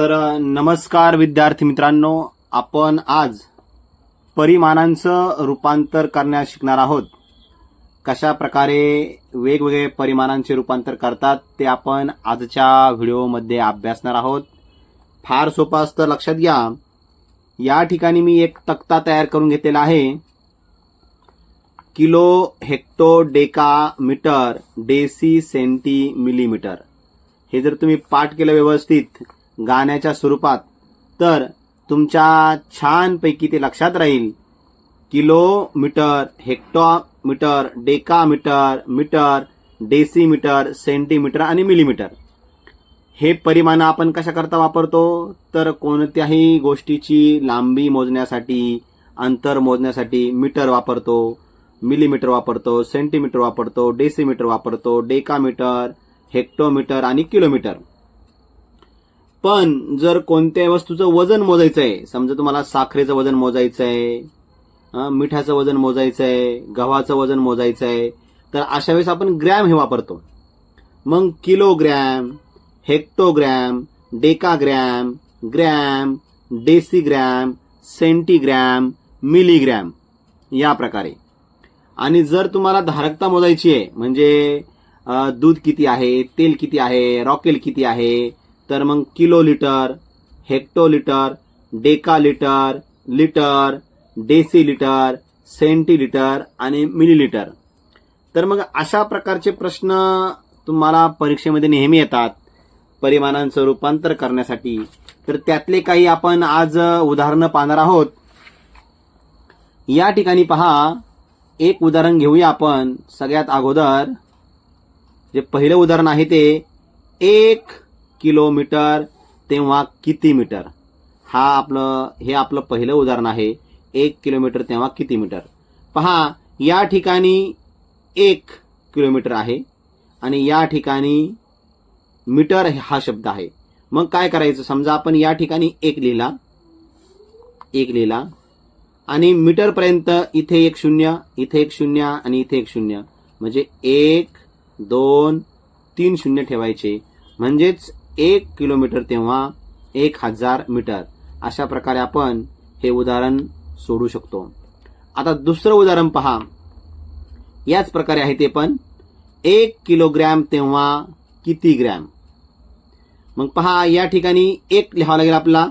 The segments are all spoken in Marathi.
तर नमस्कार विद्यार्थी मित्रांनो. आपण आज परिमाणांचं रूपांतर करण्यास शिकणार आहोत. कशा प्रकारे वेगवेगळे परिमाणांचे रूपांतर करतात ते आपण आजच्या व्हिडिओमध्ये अभ्यासणार आहोत. फार सोपं असतं लक्षात घ्या. या ठिकाणी मी एक तक्ता तयार करून घेतलेला आहे. Kilo hecto deca metre deci centi millimetre हे जर तुम्ही पाठ केलं व्यवस्थित गाण्याच्या स्वरूपात. तर तुमच्या छानपैकी ते लक्षात राहील. Kilometre hectometre decametre metre decimetre centimetre आणि मिलीमीटर. हे परिमाण आपण कशाकरता वापरतो? तर कोणत्याही गोष्टीची लांबी मोजण्यासाठी अंतर मोजण्यासाठी मीटर वापरतो मिलीमीटर वापरतो सेंटीमीटर वापरतो डेसीमीटर वापरतो डेकामीटर हेक्टोमीटर आणि किलोमीटर. पण जर कोणत्याही वस्तूचं वजन मोजायचं आहे समजा तुम्हाला साखरेचं वजन मोजायचं आहे मिठाचं वजन मोजायचं आहे गव्हाचं वजन मोजायचं आहे तर अशा वेळेस आपण ग्रॅम हे वापरतो. मग kilogram hectogram decagram gram decigram centigram milligram या प्रकारे. आणि जर तुम्हाला धारकता मोजायची आहे म्हणजे दूध किती आहे तेल किती आहे रॉकेल किती आहे तर मग kilo litre hecto litre deca litre litre deci litre centilitre आणि मिलीलिटर. तर मग अशा प्रकारचे प्रश्न तुम्हाला परीक्षेमध्ये नेहमी येतात परिमाणांचं रूपांतर करण्यासाठी. तर त्यातले काही आपण आज उदाहरणं पाहणार आहोत. या ठिकाणी पहा एक उदाहरण घेऊया आपण सगळ्यात अगोदर. जे पहिलं उदाहरण आहे ते एक किलोमीटर तेव्हा किती मीटर? हा आपलं हे आपलं पहिलं उदाहरण आहे. एक किलोमीटर तेव्हा किती मीटर? पहा या ठिकाणी एक किलोमीटर आहे आणि या ठिकाणी मीटर हा शब्द आहे. मग काय करायचं? समजा आपण या ठिकाणी एक लिहिला. एक लिहिला. आणि मीटरपर्यंत इथे एक शून्य इथे एक शून्य आणि इथे एक शून्य. म्हणजे एक दोन तीन शून्य ठेवायचे. म्हणजेच एक किलोमीटर तेव्हा एक हजार मीटर. अशा प्रकारे आपण हे उदाहरण सोडू शकतो. आता दुसरं उदाहरण पहा. याच प्रकारे आहे ते पण. एक किलोग्रॅम तेव्हा किती ग्रॅम? मग पहा या ठिकाणी एक लिहावा लागेल आपला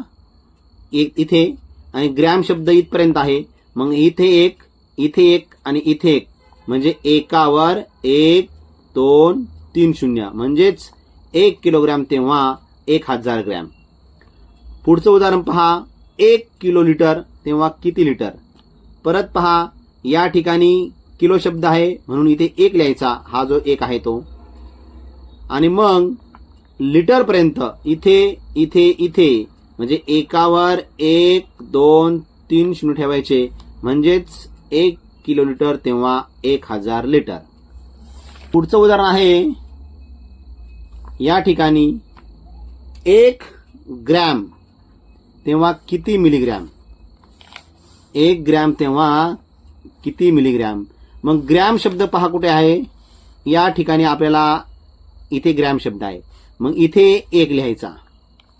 एक इथे आणि ग्रॅम शब्द इथपर्यंत आहे. मग इथे एक इथे एक आणि इथे एक. म्हणजे एकावर एक दोन तीन शून्य. म्हणजेच एक किलोग्रॅम तेव्हा एक हजार ग्रॅम. पुढचं उदाहरण पहा. एक किलो लिटर तेव्हा किती लिटर? परत पहा. या ठिकाणी किलो शब्द आहे म्हणून इथे एक लिहायचा. हा जो एक आहे तो. आणि मग लिटरपर्यंत इथे इथे इथे म्हणजे एकावर एक दोन तीन शून्य ठेवायचे. म्हणजेच एक किलो लिटर तेव्हा एक हजार लिटर. पुढचं उदाहरण आहे. या ठिकाणी एक ग्रॅम तेव्हा किती मिलीग्रॅम? एक ग्रॅम तेव्हा किती मिलीग्रॅम? मग ग्रॅम शब्द पहा कुठे आहे? या ठिकाणी आपल्याला इथे ग्रॅम शब्द आहे. मग इथे एक लिहायचा.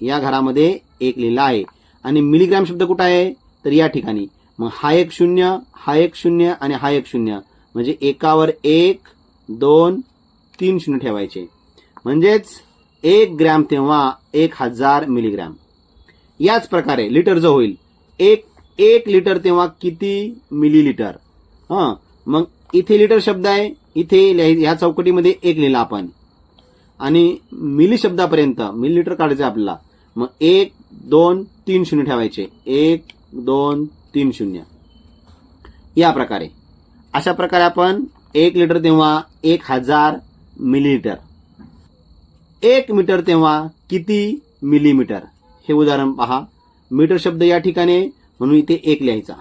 या घरामध्ये एक लिहिला आहे. आणि मिलीग्रॅम शब्द कुठं आहे? तर या ठिकाणी. मग हा एक शून्य हा एक शून्य आणि हा एक शून्य. म्हणजे एकावर एक दोन तीन शून्य ठेवायचे. म्हणजेच एक ग्रॅम तेव्हा एक हजार मिलीग्रॅम. याच प्रकारे लिटर जो होईल एक एक लिटर तेव्हा किती मिलीलिटर? हां मग इथे लिटर शब्द आहे इथे ह्या चौकटीमध्ये एक लिहिला आपण. आणि मिली शब्दापर्यंत मिलीलिटर काढायचं आहे आपल्याला. मग एक दोन तीन शून्य ठेवायचे. एक दोन तीन शून्य. या प्रकारे. अशा प्रकारे आपण एक लिटर तेव्हा एक हजार मिलीलिटर एक मीटर तेव्हा किती मिलीमीटर? हे उदाहरण पहा. मीटर शब्द या ठिकाणी म्हणून इथे एक लिहायचा.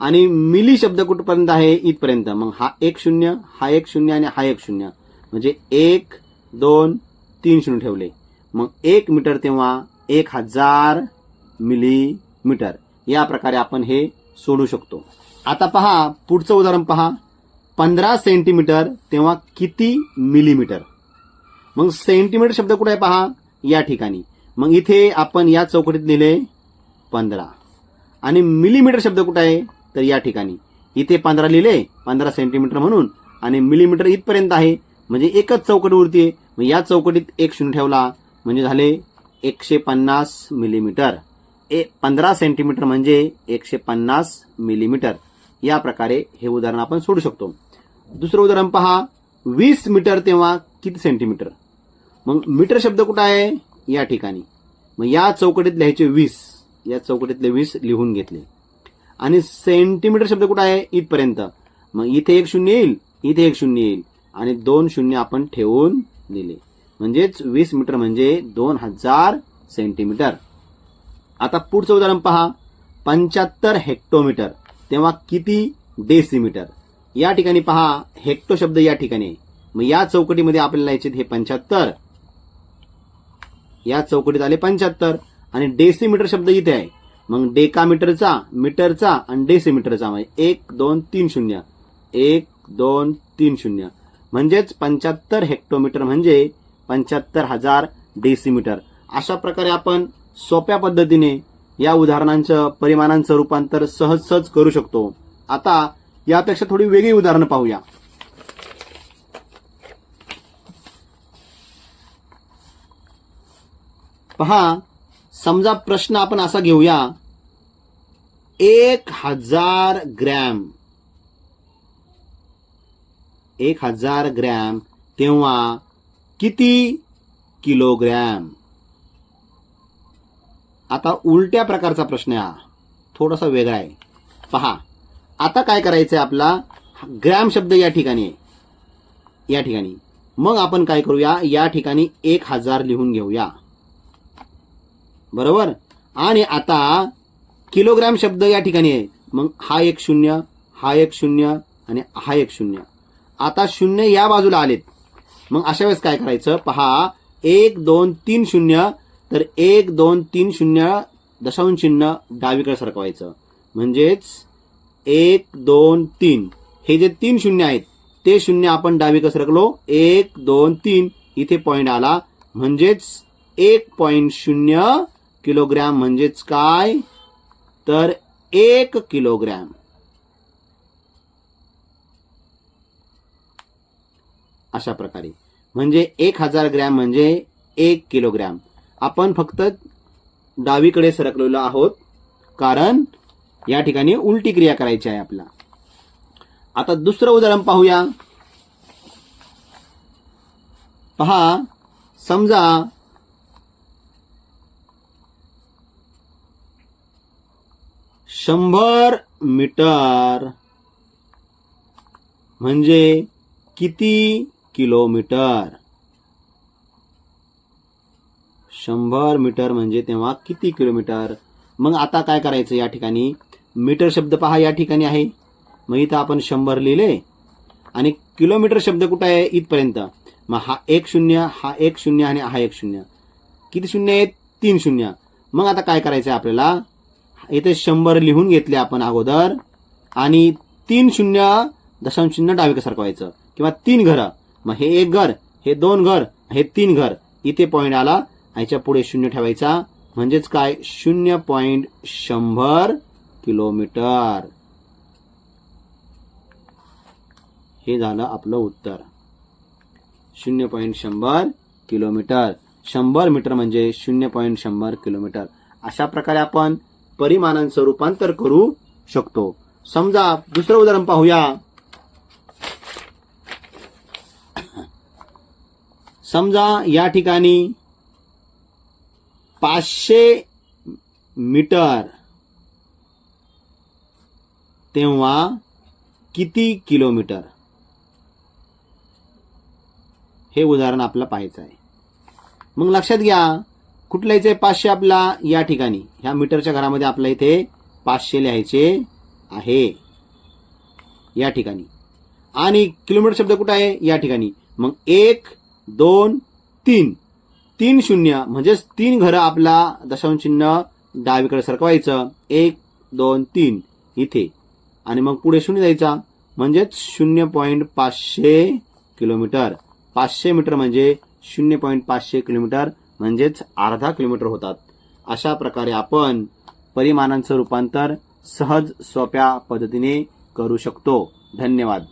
आणि मिली शब्द कुठपर्यंत आहे? इथपर्यंत. मग हा एक शून्य हा एक शून्य आणि हा एक शून्य. म्हणजे एक दोन तीन शून्य ठेवले. मग एक मीटर तेव्हा एक हजार मिलीमीटर. या प्रकारे आपण हे सोडू शकतो. आता पहा पुढचं उदाहरण पहा. पंधरा सेंटीमीटर तेव्हा किती मिलीमीटर? मग सेंटीमीटर शब्द कुठे आहे पहा? या ठिकाणी. मग इथे आपण या चौकटीत लिहिले पंधरा. आणि मिलीमीटर शब्द कुठे आहे? तर या ठिकाणी. इथे पंधरा लिहिले पंधरा सेंटीमीटर म्हणून. आणि मिलीमीटर इथपर्यंत आहे म्हणजे एकच चौकट आहे. मग या चौकटीत एक शून्य ठेवला म्हणजे झाले एकशे पन्नास मिलीमीटर. ए पंधरा सेंटीमीटर म्हणजे एकशे पन्नास मिलीमीटर. या प्रकारे हे उदाहरण आपण सोडू शकतो. दुसरं उदाहरण पहा वीस मीटर तेव्हा किती सेंटीमीटर? मग मीटर शब्द कुठं आहे? या ठिकाणी. मग या चौकटीत लिहायचे वीस या चौकटीतले वीस लिहून घेतले. आणि सेंटीमीटर शब्द कुठं आहे? इथपर्यंत. मग इथे एक शून्य येईल इथे एक शून्य येईल. आणि दोन शून्य आपण ठेवून दिले. म्हणजेच वीस मीटर म्हणजे दोन हजार सेंटीमीटर. आता पुढचं उदाहरण पहा. पंच्याहत्तर हेक्टोमीटर तेव्हा किती डेसिमीटर? या ठिकाणी पहा हेक्टो शब्द या ठिकाणी मग या चौकटीमध्ये आपल्याला यायचे हे पंच्याहत्तर. या चौकटीत आले पंच्याहत्तर. आणि डेसिमीटर शब्द इथे आहे. मग डेकामीटरचा मीटरचा आणि डेसिमीटरचा म्हणजे एक दोन तीन शून्य. एक दोन तीन शून्य. म्हणजेच पंच्याहत्तर हेक्टोमीटर म्हणजे पंच्याहत्तर हजार डेसिमीटर. अशा प्रकारे आपण सोप्या पद्धतीने या उदाहरणांचं परिमाणांचं रूपांतर सहज सहज करू शकतो. आता यापेक्षा थोडी वेगळी उदाहरणं पाहूया. पहा समजा प्रश्न आपण असा घेऊया. एक हजार ग्रॅम. एक हजार ग्रॅम तेव्हा किती किलोग्रॅम? आता उलट्या प्रकारचा प्रश्न हा थोडासा वेगळा आहे. पहा आता काय करायचं आहे आपला? ग्रॅम शब्द या ठिकाणी आहे. या ठिकाणी. मग आपण काय करूया? या ठिकाणी एक हजार लिहून घेऊया. बरोबर? आणि आता किलोग्रॅम शब्द या ठिकाणी आहे. मग हा एक शून्य हा एक शून्य आणि हा एक शून्य. आता शून्य या बाजूला आलेत. मग अशा वेळेस काय करायचं? पहा एक दोन तीन शून्य तर एक दोन तीन शून्य दशांश चिन्ह डावीकडे सरकवायचं. म्हणजेच एक दोन तीन. हे जे तीन शून्य आहेत ते शून्य आपण डावीकडे सरकलो. एक दोन तीन. इथे पॉईंट आला. म्हणजेच एक पॉईंट शून्य किलोग्रॅम म्हणजेच काय? तर एक किलोग्रॅम. अशा प्रकारे. म्हणजे एक हजार ग्रॅम म्हणजे एक किलोग्रॅम. आपण फक्त डावीकडे सरकलेलो आहोत. कारण या ठिकाणी उलटी क्रिया करायची आहे आपला. आता दुसरं उदाहरण पाहूया. पहा समजा शंभर मीटर. म्हणजे किती किलोमीटर? शंभर मीटर म्हणजे तेव्हा किती किलोमीटर? मग आता काय करायचं या ठिकाणी? मीटर शब्द पहा या ठिकाणी आहे. मग इथं आपण शंभर लिहिले. आणि किलोमीटर शब्द कुठं आहे? इथपर्यंत. मग हा एक शून्य हा एक शून्य आणि हा एक शून्य. किती शून्य आहेत? तीन शून्य. मग आता काय करायचं आहे आपल्याला? इथे शंभर लिहून घेतले आपण अगोदर. आणि तीन शून्य दशांश शून्य डावीकडे सरकवायचं किंवा तीन घरं. मग हे एक घर हे दोन घर हे तीन घर. इथे पॉईंट आला. याच्यापुढे शून्य ठेवायचा. म्हणजेच काय? शून्य पॉईंट शंभर किलोमीटर. हे झालं आपलं उत्तर. शून्य पॉईंट शंभर किलोमीटर. शंभर मीटर म्हणजे शून्य पॉईंट शंभर किलोमीटर. अशा प्रकारे आपण परिमाणांचं रूपांतर करू शकतो. समजा दुसरं उदाहरण पाहूया. समजा या ठिकाणी पाचशे मीटर तेव्हा किती किलोमीटर? हे उदाहरण आपलं पाहायचं आहे. मग लक्षात घ्या कुठलं यायचं पाचशे आपला या ठिकाणी ह्या मीटरच्या घरामध्ये आपल्या इथे पाचशे लिहायचे आहे. या ठिकाणी. आणि किलोमीटर शब्द कुठं आहे? या ठिकाणी. मग एक दोन तीन. तीन शून्य म्हणजेच तीन घरं आपला दशांश चिन्ह डावीकडे सरकवायचं. एक दोन तीन इथे. आणि मग पुढे शून्य द्यायचा म्हणजेच शून्य पॉईंट पाचशे किलोमीटर. पाचशे मीटर म्हणजे शून्य पॉईंट पाचशे किलोमीटर म्हणजेच अर्धा किलोमीटर होतात. अशा प्रकारे आपण परिमाणांचं रूपांतर सहज सोप्या पद्धतीने करू शकतो. धन्यवाद.